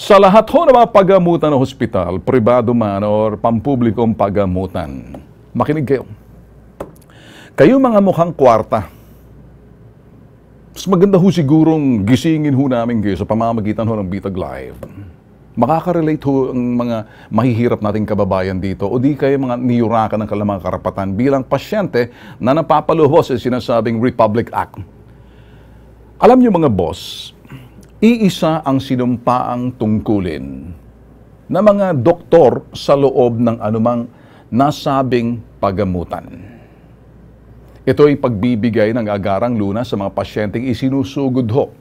Sa lahat ho ng mga pagamutan ng hospital, pribado man or pampublikong pagamutan, makinig kayo. Kayo mga mukhang kwarta, mas maganda ho sigurong gisingin ho namin kayo sa pamamagitan ho ng Bitag Live. Makaka-relate ho ang mga mahihirap nating kababayan dito o di kayo mga niyurakan ng kalamang karapatan bilang pasyente na napapaluho sa sinasabing Republic Act. Alam niyo mga boss, iisa ang sinumpaang tungkulin na mga doktor sa loob ng anumang nasabing pagamutan. Ito ay pagbibigay ng agarang luna sa mga pasyenteng isinusugod ho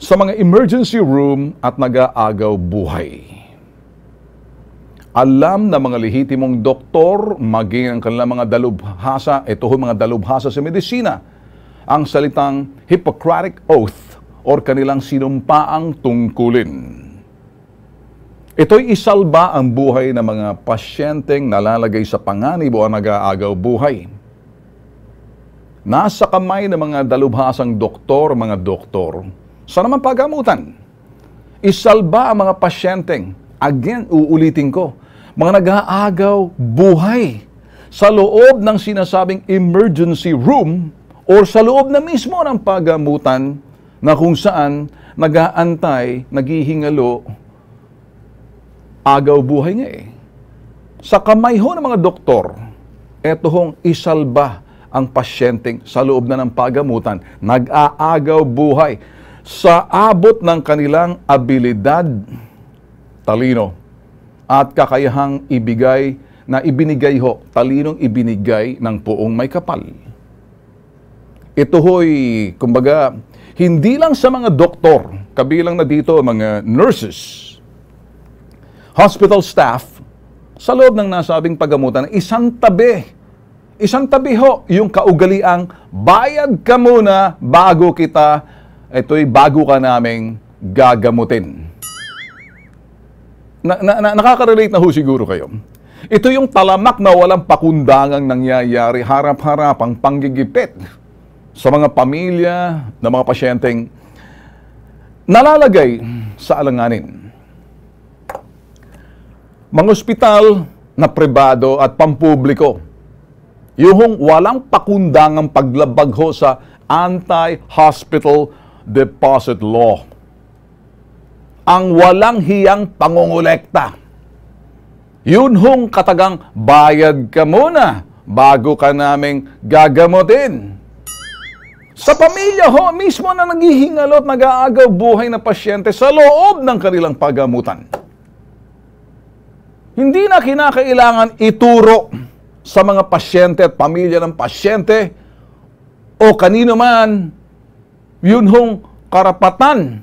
sa mga emergency room at nag-aagaw buhay. Alam na mga lehitimong doktor, maging ang kanilang mga dalubhasa, ito ho mga dalubhasa sa medisina, ang salitang Hippocratic Oath or kanilang sinumpaang tungkulin. Ito'y isalba ang buhay ng mga pasyenteng nalalagay sa panganib o nag-aagaw buhay nasa kamay ng mga dalubhasang doktor, mga doktor, sa naman pagamutan. Isalba ang mga pasyenteng, again, uulitin ko, mga nag-aagaw buhay sa loob ng sinasabing emergency room or sa loob na mismo ng pagamutan na kung saan nag-aantay, naghihingalo, agaw buhay nga eh. Sa kamay ho ng mga doktor, eto hong isalba ang pasyenteng sa loob na ng pagamutan, nag-aagaw buhay sa abot ng kanilang abilidad, talino, at kakayahang ibigay na ibinigay ho, talinong ibinigay ng poong may kapal. Ito ho'y, kumbaga, hindi lang sa mga doktor, kabilang na dito mga nurses, hospital staff, sa loob ng nasabing pagamutan, isang tabi Isang tabi ho, yung kaugaliang bayad ka muna bago kita, ito'y bago ka naming gagamutin. Na, na, na, nakaka-relate na ho siguro kayo. Ito yung talamak na walang pakundangang nangyayari harap-harapang panggigipit sa mga pamilya ng mga pasyenteng nalalagay sa alanganin. Mga ospital na pribado at pampubliko yung walang pakundangang paglabag ho sa anti-hospital deposit law. Ang walang hiyang pangungulekta. Yun hong katagang bayad ka muna bago ka naming gagamutin. Sa pamilya ho, mismo na naghihingalot, nag-aagaw buhay na pasyente sa loob ng kanilang pagamutan. Hindi na kinakailangan ituro sa mga pasyente at pamilya ng pasyente o kanino man yun hong karapatan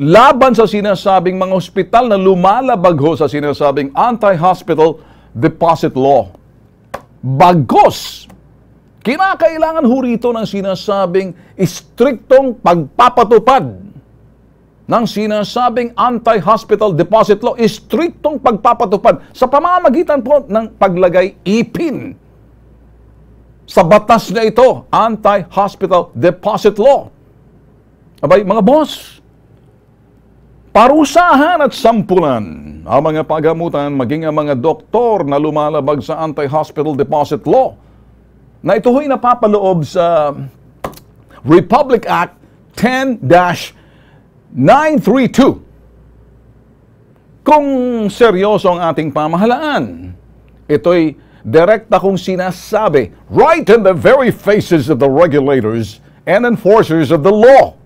laban sa sinasabing mga ospital na lumalabag ho sa sinasabing anti-hospital deposit law. Bagos, kinakailangan ho rito ng sinasabing istriktong pagpapatupad ng sinasabing anti-hospital deposit law, striktong pagpapatupad sa pamamagitan po ng paglagay ipin sa batas na ito, anti-hospital deposit law. Abay, mga boss, parusahan at sampulan ang mga pagamutan maging ang mga doktor na lumalabag sa anti-hospital deposit law na ito napapaloob sa Republic Act 10 932. Kung seryoso ang ating pamahalaan, ito'y direkta kong sinasabi right in the very faces of the regulators and enforcers of the law.